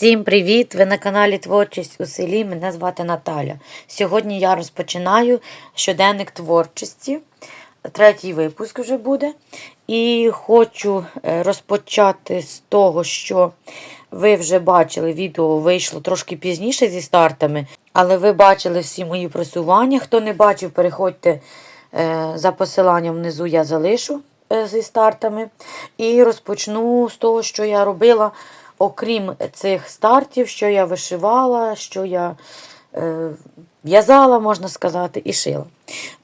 Всім привіт! Ви на каналі Творчість у селі. Мене звати Наталя. Сьогодні я розпочинаю щоденник творчості. Третій випуск вже буде. І хочу е, розпочати з того, що ви вже бачили, відео вийшло трошки пізніше зі стартами, але ви бачили всі мої просування. Хто не бачив, переходьте е, за посиланням внизу, я залишу е, зі стартами. І розпочну з того, що я робила. Окрім цих стартів, що я вишивала, що я е, в'язала, можна сказати, і шила.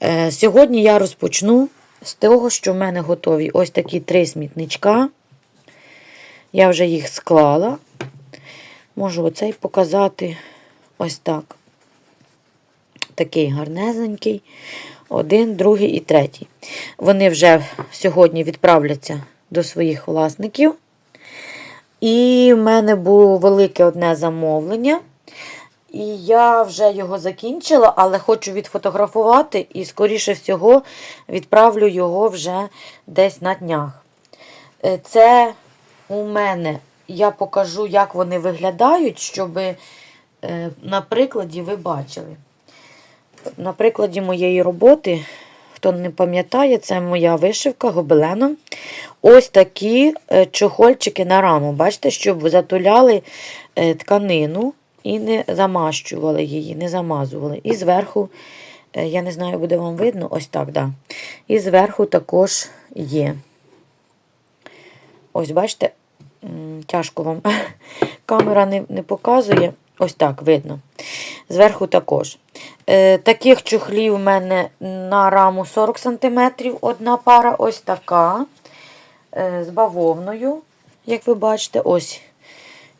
Е, сьогодні я розпочну з того, що в мене готові ось такі три смітничка. Я вже їх склала. Можу оцей показати ось так. Такий гарнезенький. Один, другий і третій. Вони вже сьогодні відправляться до своїх власників. І в мене було велике одне замовлення. І я вже його закінчила, але хочу відфотографувати і, скоріше всього, відправлю його вже десь на днях. Е, Це у мене, я покажу, як вони виглядають, щоб е, на прикладі ви бачили. На прикладі моєї роботи, хто не пам'ятає, це моя вишивка гобеленом. Ось такі е, чохольчики на раму. Бачите, щоб затуляли е, тканину і не замащували її, не замазували. І зверху, е, я не знаю, буде вам видно, ось так, да. І зверху також є. Ось, бачите, тяжко вам камера не, не показує. Ось так видно. Зверху також. Е, таких чохлів у мене на раму 40 см. Одна пара ось така. Е, з бавовною, як ви бачите, ось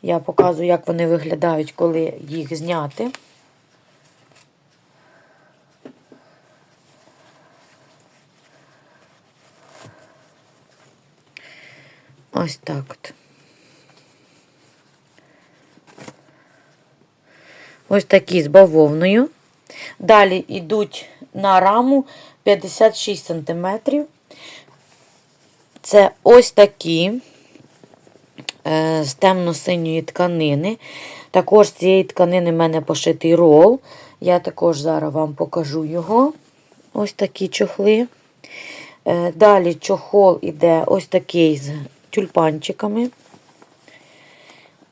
я показую, як вони виглядають, коли їх зняти. Ось так от. Ось такі з бавовною. Далі йдуть на раму 56 см. Це ось такі е, з темно-синьої тканини. Також з цієї тканини в мене пошитий рол. Я також зараз вам покажу його. Ось такі чохли. Е, далі чохол іде ось такий з тюльпанчиками.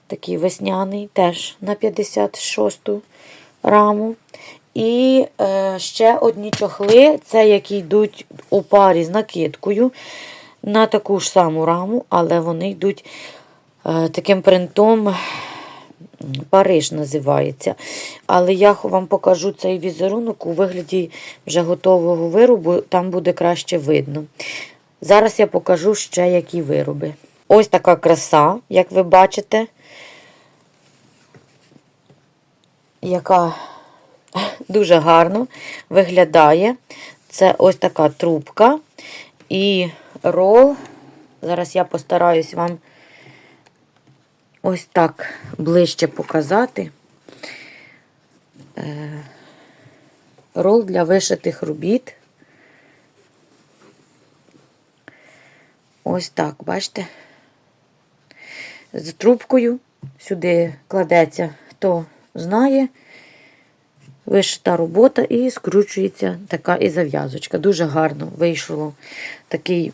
Такий весняний, теж на 56-ту раму. І е, ще одні чохли, це які йдуть у парі з накидкою на таку ж саму раму, але вони йдуть е, таким принтом. Париж називається. Але я вам покажу цей візерунок у вигляді вже готового виробу, там буде краще видно. Зараз я покажу ще які вироби. Ось така краса, як ви бачите, яка дуже гарно виглядає. Це ось така трубка і рол. Зараз я постараюсь вам ось так ближче показати. Е, Рол для вишитих робіт. Ось так, бачите? З трубкою сюди кладеться, хто знає, вишита робота і скручується така і зав'язочка. Дуже гарно вийшло. Такий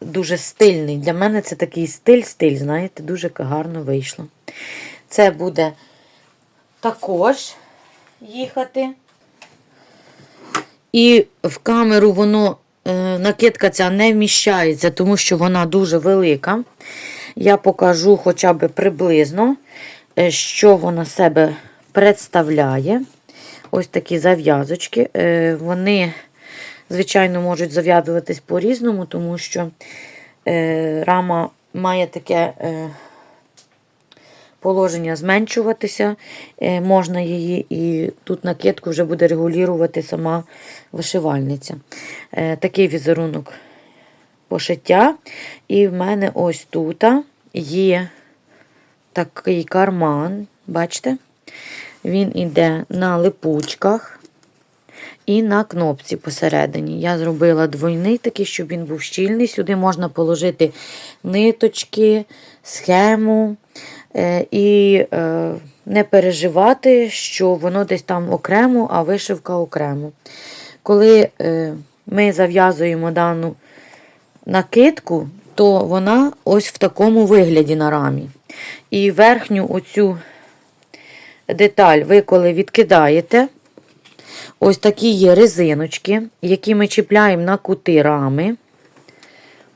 дуже стильний. Для мене це такий стиль-стиль, знаєте, дуже гарно вийшло. Це буде також їхати. І в камеру воно, е, накидка ця не вміщається, тому що вона дуже велика. Я покажу хоча б приблизно, е, що вона себе представляє. Ось такі зав'язочки. Е, Вони, звичайно, можуть зав'язуватись по-різному, тому що е, рама має таке е, положення зменшуватися. Можна її, і тут накидку вже буде регулювати сама вишивальниця. Такий візерунок пошиття. І в мене ось тут є такий карман, бачите? Він іде на липучках і на кнопці посередині. Я зробила двойний такий, щоб він був щільний. Сюди можна положити ниточки, схему. е, і е, не переживати, що воно десь там окремо, а вишивка окремо. Коли е, ми зав'язуємо дану накидку, то вона ось в такому вигляді на рамі. І верхню оцю деталь ви коли відкидаєте, ось такі є резиночки, які ми чіпляємо на кути рами.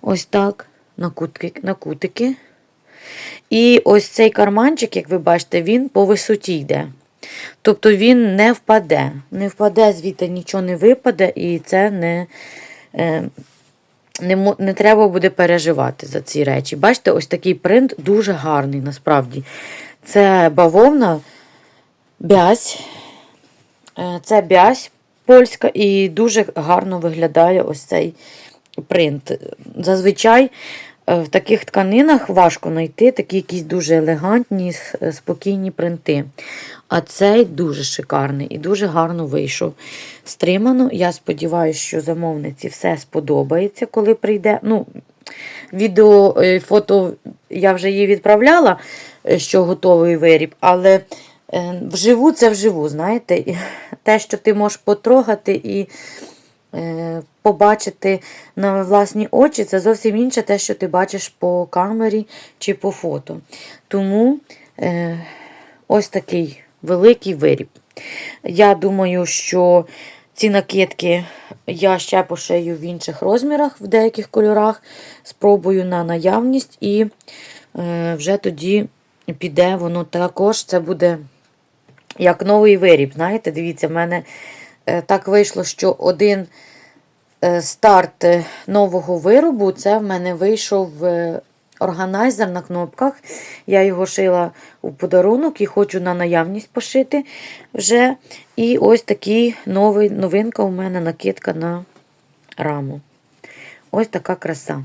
Ось так, на кутки, на кутики. І ось цей карманчик, як ви бачите, він по висоті йде. Тобто він не впаде. Не впаде, звідти нічого не випаде, і це не, е, не, не треба буде переживати за ці речі. Бачите, ось такий принт дуже гарний насправді. Це бавовна, бязь. Це бязь польська і дуже гарно виглядає ось цей принт. Зазвичай е, в таких тканинах важко знайти такі якісь дуже елегантні, спокійні принти. А цей дуже шикарний і дуже гарно вийшов. Стримано. Я сподіваюся, що замовниці все сподобається, коли прийде. Ну, відео, е, фото я вже їй відправляла, е, що готовий виріб, але вживу це вживу, знаєте. Те, що ти можеш потрогати і е, побачити на власні очі, це зовсім інше те, що ти бачиш по камері чи по фото. Тому е, ось такий великий виріб. Я думаю, що ці накидки я ще пошию в інших розмірах, в деяких кольорах, спробую на наявність, і е, вже тоді піде воно також. Це буде як новий виріб. Знаєте, дивіться, в мене е, так вийшло, що один е, старт е, нового виробу це в мене вийшов органайзер на кнопках. Я його шила у подарунок і хочу на наявність пошити вже. І ось такий новий, новинка у мене накидка на раму. Ось така краса.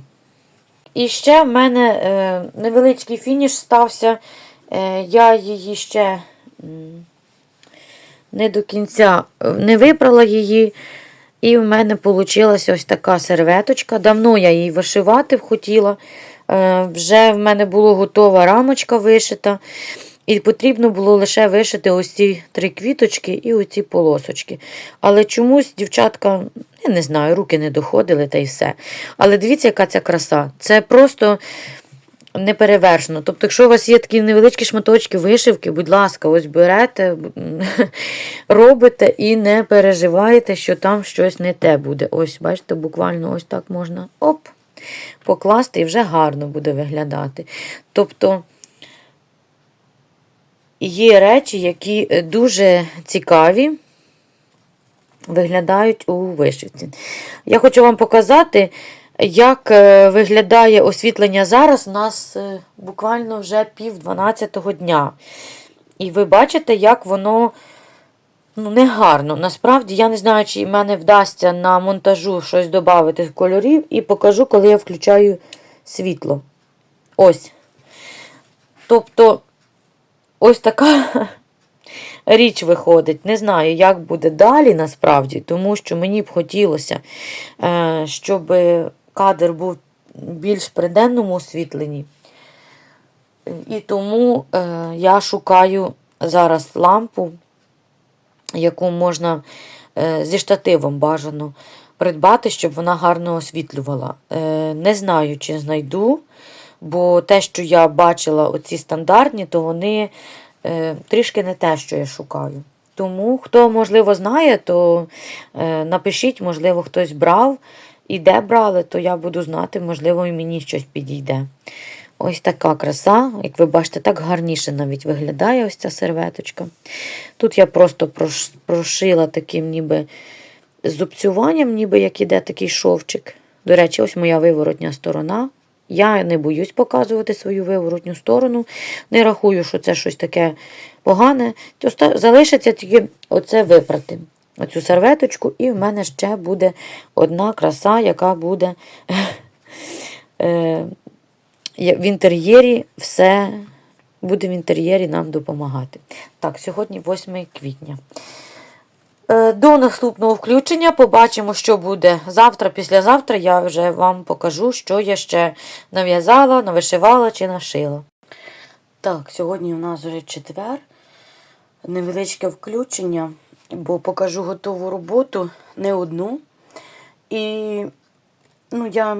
І ще в мене невеличкий фініш стався. Я її ще не до кінця е, не випрала її. І в мене вийшла ось така серветочка. Давно я її вишивати хотіла. Е, Вже в мене була готова рамочка вишита. І потрібно було лише вишити ось ці три квіточки і оці полосочки. Але чомусь, дівчатка, я не знаю, руки не доходили та й все. Але дивіться, яка ця краса. Це просто неперевершено. Тобто, якщо у вас є такі невеличкі шматочки вишивки, будь ласка, ось берете, робите і не переживаєте, що там щось не те буде. Ось, бачите, буквально ось так можна оп, покласти і вже гарно буде виглядати. Тобто. Є речі, які дуже цікаві виглядають у вишивці. Я хочу вам показати, як е, виглядає освітлення зараз. У нас е, буквально вже пів 12 дня. І ви бачите, як воно ну, негарно. Насправді, я не знаю, чи мене вдасться на монтажу щось додати в кольорів, і покажу, коли я включаю світло. Ось. Тобто. Ось така річ виходить. Не знаю, як буде далі насправді, тому що мені б хотілося, е, щоб кадр був більш при денному освітленні. І тому е, я шукаю зараз лампу, яку можна е, зі штативом бажано придбати, щоб вона гарно освітлювала. Е, Не знаю, чи знайду. Бо те, що я бачила, оці стандартні, то вони трішки не те, що я шукаю. Тому, хто, можливо, знає, то напишіть, можливо, хтось брав і де брали, то я буду знати, можливо, і мені щось підійде. Ось така краса, як ви бачите, так гарніше навіть виглядає ось ця серветочка. Тут я просто прошила таким ніби зубцюванням, ніби як іде такий шовчик. До речі, ось моя виворотня сторона. Я не боюсь показувати свою виворотню сторону. Не рахую, що це щось таке погане. То залишиться тільки оце випрати. Оцю серветочку, і в мене ще буде одна краса, яка буде е, в інтер'єрі все буде в інтер'єрі нам допомагати. Так, сьогодні 8 квітня. Е, До наступного включення побачимо, що буде завтра, післязавтра. Я вже вам покажу, що я ще нав'язала, навишивала чи нашила. Так, сьогодні у нас вже четвер. Невеличке включення, бо покажу готову роботу, не одну. І ну, я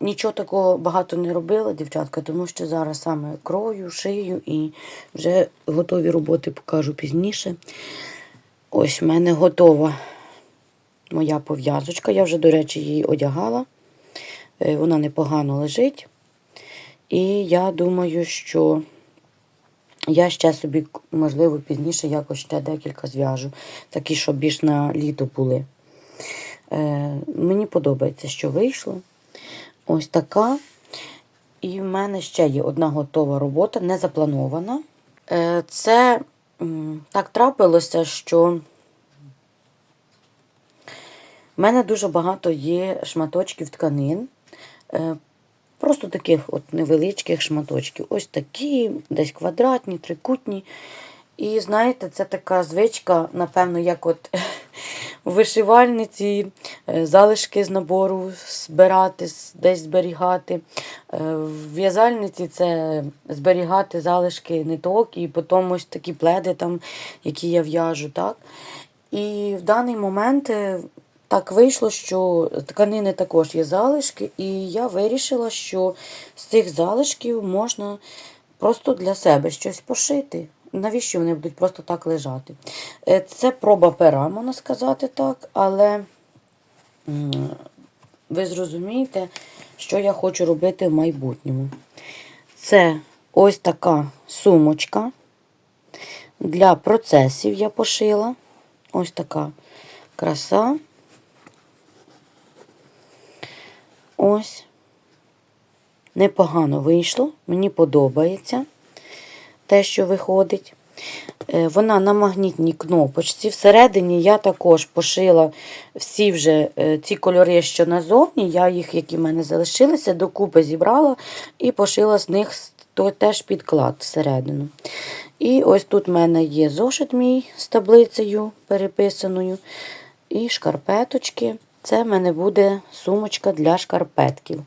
нічого такого багато не робила, дівчатка, тому що зараз саме крою, шию і вже готові роботи покажу пізніше. Ось в мене готова моя пов'язочка. Я вже, до речі, її одягала. Е, Вона непогано лежить. І я думаю, що я ще собі, можливо, пізніше якось ще декілька зв'яжу, такі, щоб більш на літо були. Е, мені подобається, що вийшло. Ось така. І в мене ще є одна готова робота, не запланована. Е, це так трапилося, що в мене дуже багато є шматочків тканин. Просто таких от невеличких шматочків. Ось такі, десь квадратні, трикутні. І знаєте, це така звичка, напевно, як от вишивальниці е, залишки з набору збирати, десь зберігати. Е, В в'язальниці це зберігати залишки ниток і потім ось такі пледи, там, які я в'яжу. так. І в даний момент е, так вийшло, що тканини також є залишки, і я вирішила, що з цих залишків можна просто для себе щось пошити. Навіщо вони будуть просто так лежати? Е, Це проба пера, можна сказати так, але ви зрозумієте, що я хочу робити в майбутньому. Це ось така сумочка для процесів я пошила. Ось така краса. Ось. Непогано вийшло. Мені подобається те, що виходить. Е, Вона на магнітній кнопочці. Всередині я також пошила всі вже е, ці кольори, що назовні. Я їх, які в мене залишилися, докупи зібрала і пошила з них то теж підклад всередину. І ось тут в мене є зошит мій з таблицею переписаною. І шкарпеточки. Це в мене буде сумочка для шкарпетків,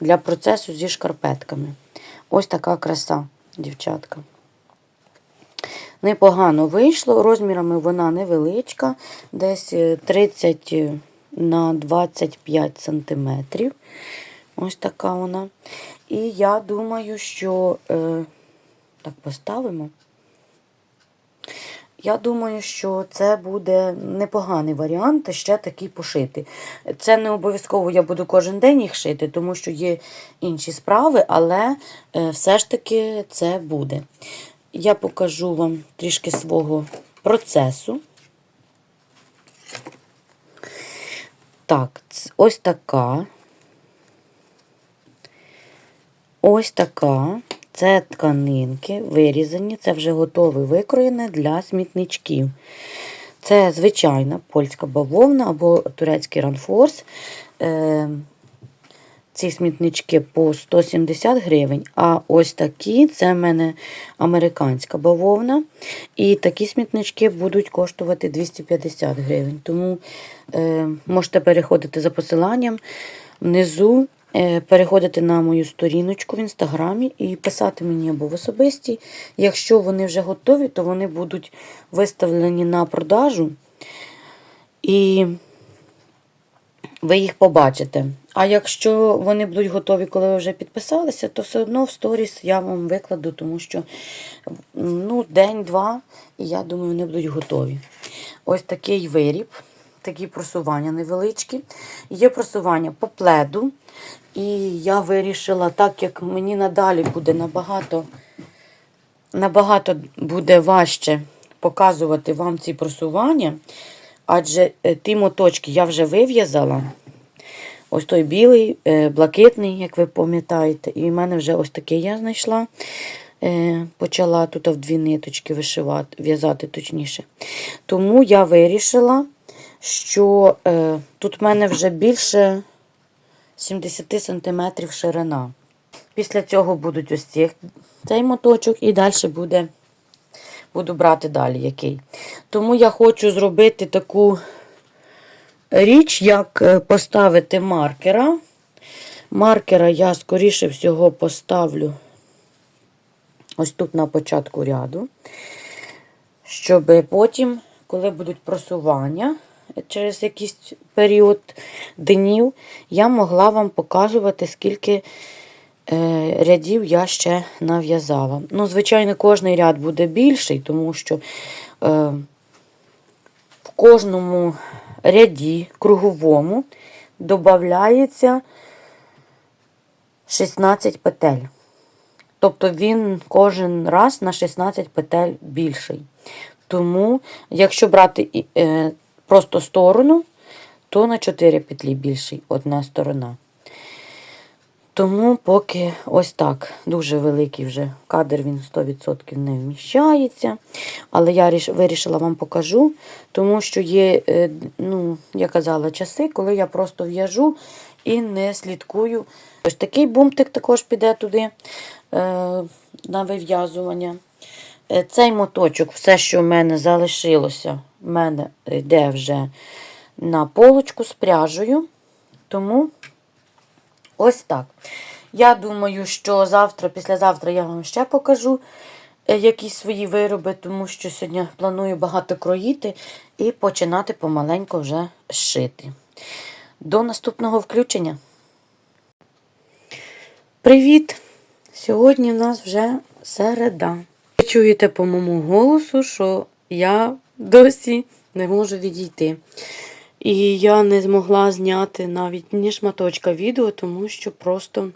для процесу зі шкарпетками. Ось така краса, дівчатка. Непогано вийшло. Розмірами вона невеличка, десь е, 30 на 25 сантиметрів. Ось така вона. І я думаю, що е, так поставимо. Я думаю, що це буде непоганий варіант ще такий пошити. Це не обов'язково я буду кожен день їх шити, тому що є інші справи, але е, все ж таки це буде. Я покажу вам трішки свого процесу. Так, ось така. Ось така. Це тканинки вирізані, це вже готове викроєне для смітничків. Це звичайна польська бавовна або турецький ранфорс. Е, ці смітнички по 170 гривень. А ось такі це в мене американська бавовна. І такі смітнички будуть коштувати 250 гривень. Тому е, можете переходити за посиланням внизу. Е, Переходити на мою сторіночку в інстаграмі і писати мені або в особисті. Якщо вони вже готові, то вони будуть виставлені на продажу. І ви їх побачите. А якщо вони будуть готові, коли ви вже підписалися, то все одно в сторіс я вам викладу, тому що ну, день-два, і я думаю, вони будуть готові. Ось такий виріб, такі просування невеличкі. Є просування по пледу. І я вирішила, так як мені надалі буде набагато, набагато буде важче показувати вам ці просування, адже е, ті моточки я вже вив'язала. Ось той білий, е, блакитний, як ви пам'ятаєте. І в мене вже ось такий я знайшла. Е, Почала тут в дві ниточки вишивати, в'язати точніше. Тому я вирішила, що е, тут в мене вже більше 70 см ширина. Після цього будуть ось ці, цей моточок, і далі буде, буду брати далі який. Тому я хочу зробити таку річ, як е, поставити маркера. Маркера я, скоріше всього, поставлю ось тут на початку ряду, щоб потім, коли будуть просування через якийсь період днів, я могла вам показувати, скільки е, рядів я ще нав'язала. Ну, звичайно, кожний ряд буде більший, тому що е, в кожному ряді круговому додається 16 петель. Тобто він кожен раз на 16 петель більший. Тому, якщо брати е, просто сторону, то на 4 петлі більший одна сторона. Тому поки ось так. Дуже великий вже кадр, він 100% не вміщається. Але я вирішила вам покажу, тому що є, е, ну, я казала, часи, коли я просто в'яжу і не слідкую. Ось такий бумтик також піде туди е, на вив'язування. Е, Цей моточок, все, що в мене залишилося, в мене йде вже на полочку з пряжею. Тому ось так. Я думаю, що завтра, післязавтра я вам ще покажу е, якісь свої вироби, тому що сьогодні планую багато кроїти і починати помаленьку вже шити. До наступного включення. Привіт! Сьогодні в нас вже середа. Чуєте по моєму голосу, що я досі не можу відійти. І я не змогла зняти навіть ні шматочка відео, тому що просто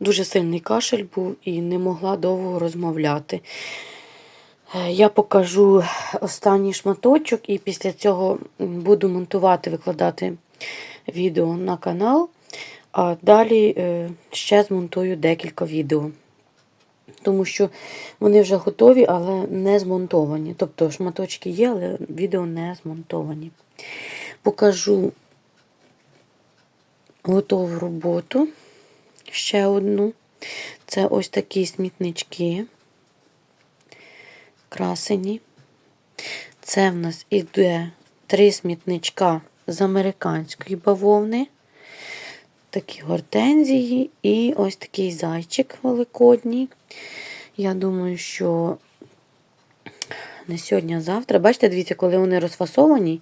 дуже сильний кашель був і не могла довго розмовляти. Я покажу останній шматочок, і після цього буду монтувати, викладати відео на канал. А далі е, ще змонтую декілька відео. Тому що вони вже готові, але не змонтовані. Тобто шматочки є, але відео не змонтовані. Покажу готову роботу. Ще одну. Це ось такі смітнички. Красені. Це в нас іде три смітничка з американської бавовни. Такі гортензії і ось такий зайчик великодній. Я думаю, що не сьогодні, а завтра. Бачите, дивіться, коли вони розфасовані,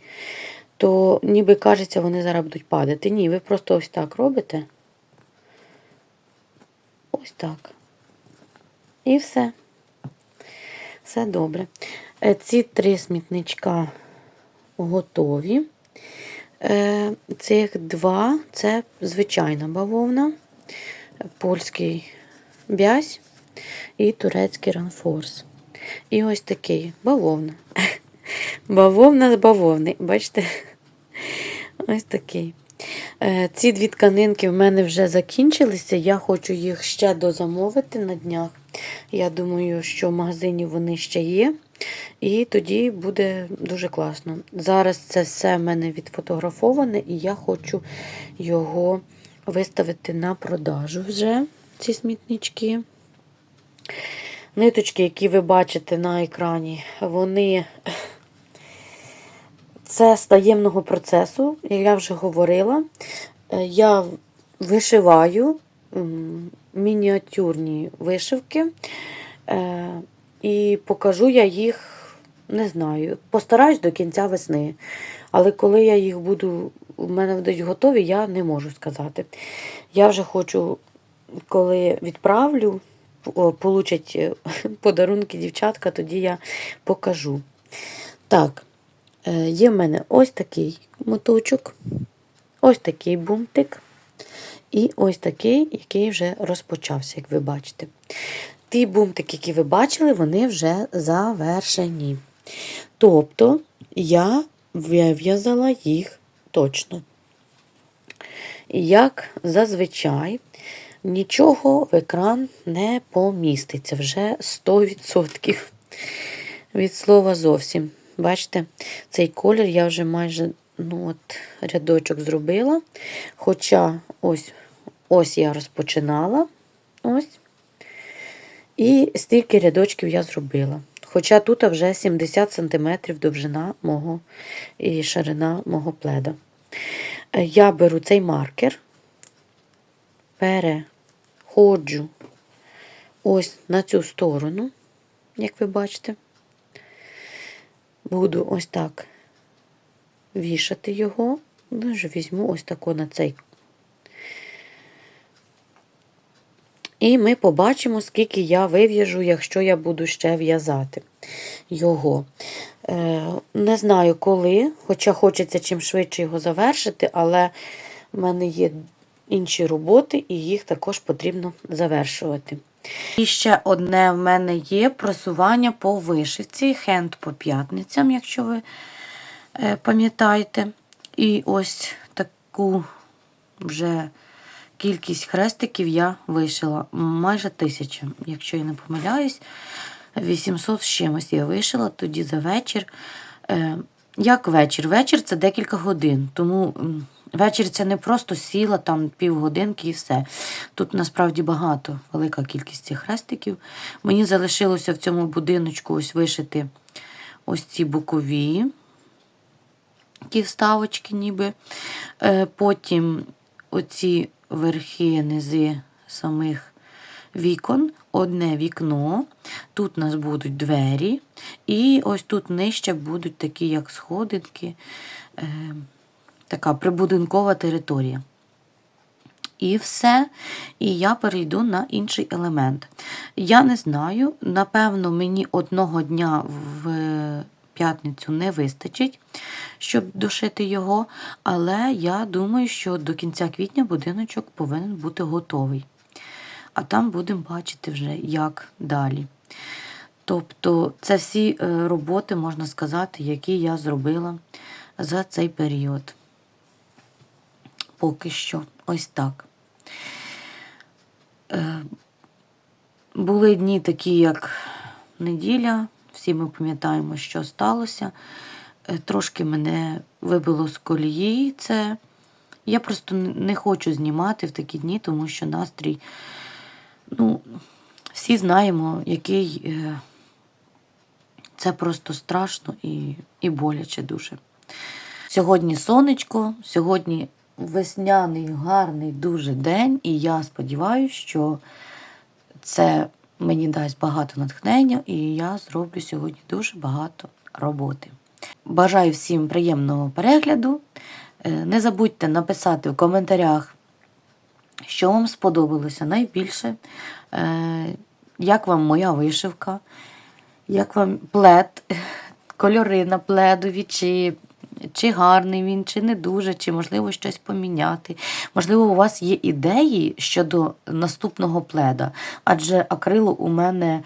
то ніби кажеться, вони зараз будуть падати. Ні, ви просто ось так робите. Ось так. І все. Все добре. Е, Ці три смітничка готові. Е, Цих два це звичайна бавовна, польський бязь і турецький ранфорс. І ось такий бавовна. Бавовна з бавовни. Бачите? Ось такий. Е, Ці дві тканинки в мене вже закінчилися. Я хочу їх ще дозамовити на днях. Я думаю, що в магазині вони ще є. І тоді буде дуже класно. Зараз це все в мене відфотографоване, і я хочу його виставити на продажу вже, ці смітнички. Ниточки, які ви бачите на екрані, вони це з таємного процесу, як я вже говорила. Я вишиваю мініатюрні вишивки. Е, І покажу я їх, не знаю, постараюсь до кінця весни. Але коли я їх буду, у мене будуть готові, я не можу сказати. Я вже хочу, коли відправлю, получать е, подарунки дівчатка, тоді я покажу. Так, е, є в мене ось такий моточок, ось такий бумтик. І ось такий, який вже розпочався, як ви бачите. Ті бумтики, які ви бачили, вони вже завершені. Тобто, я вив'язала їх точно. Як зазвичай, нічого в екран не поміститься. Вже 100% від слова зовсім. Бачите, цей колір я вже майже ну от, рядочок зробила. Хоча ось, ось я розпочинала. Ось. І стільки рядочків я зробила. Хоча тут вже 70 см довжина мого і ширина мого пледа. Е, Я беру цей маркер, переходжу ось на цю сторону, як ви бачите. Буду ось так вішати його. Даже візьму ось тако на цей. І ми побачимо, скільки я вив'яжу, якщо я буду ще в'язати його. Е, не знаю коли, хоча хочеться чим швидше його завершити, але в мене є інші роботи, і їх також потрібно завершувати. І ще одне в мене є просування по вишивці, хенд по п'ятницям, якщо ви е, пам'ятаєте. І ось таку вже кількість хрестиків я вишила. Майже тисяча, якщо я не помиляюсь. 800 з чимось я вишила тоді за вечір. Е, Як вечір? Вечір це декілька годин. Тому вечір це не просто сіла там півгодинки і все. Тут насправді багато, велика кількість цих хрестиків. Мені залишилося в цьому будиночку ось вишити ось ці бокові ті вставочки, ніби. Е, Потім оці верхи, низи самих вікон, одне вікно. Тут у нас будуть двері, і ось тут нижче будуть такі, як сходинки, е, така прибудинкова територія. І все. І я перейду на інший елемент. Я не знаю, напевно, мені одного дня в п'ятницю не вистачить, щоб дошити його, але я думаю, що до кінця квітня будиночок повинен бути готовий. А там будемо бачити вже, як далі. Тобто, це всі е, роботи, можна сказати, які я зробила за цей період. Поки що, ось так. Е, Були дні такі, як неділя, всі ми пам'ятаємо, що сталося. Е, Трошки мене вибило з колії це. Я просто не хочу знімати в такі дні, тому що настрій, ну, всі знаємо, який е, це просто страшно і, і боляче дуже. Сьогодні сонечко, сьогодні весняний, гарний дуже день, і я сподіваюся, що це мені дасть багато натхнення, і я зроблю сьогодні дуже багато роботи. Бажаю всім приємного перегляду. Е, Не забудьте написати в коментарях, що вам сподобалося найбільше, е, як вам моя вишивка, як вам плед, кольори на пледові, чи, чи гарний він, чи не дуже, чи можливо щось поміняти. Можливо, у вас є ідеї щодо наступного пледа, адже акрилу у мене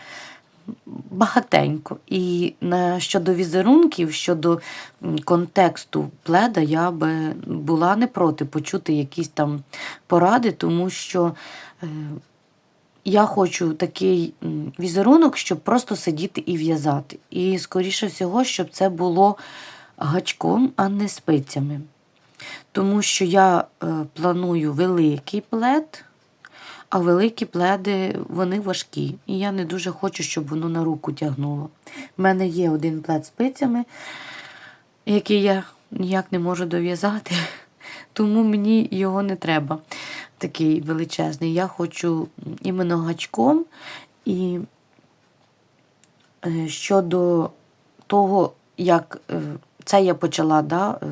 багатенько. І щодо візерунків, щодо контексту пледа, я би була не проти почути якісь там поради, тому що. Е, я хочу такий візерунок, щоб просто сидіти і в'язати. І, скоріше всього, щоб це було гачком, а не спицями. Тому що я е, планую великий плед, а великі пледи вони важкі. І я не дуже хочу, щоб воно на руку тягнуло. У мене є один плед спицями, який я ніяк не можу дов'язати, тому мені його не треба. Такий величезний. Я хочу іменно гачком. І е, щодо того, як е, це я почала да, е,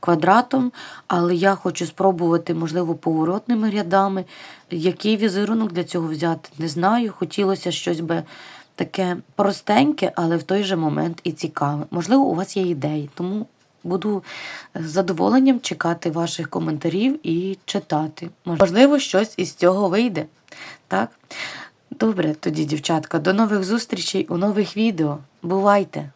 квадратом, але я хочу спробувати, можливо, поворотними рядами. Який візерунок для цього взяти, не знаю. Хотілося щось би таке простеньке, але в той же момент і цікаве. Можливо, у вас є ідеї, тому буду з задоволенням чекати ваших коментарів і читати. Можливо, щось із цього вийде. Так? Добре, тоді, дівчатка, до нових зустрічей у нових відео. Бувайте!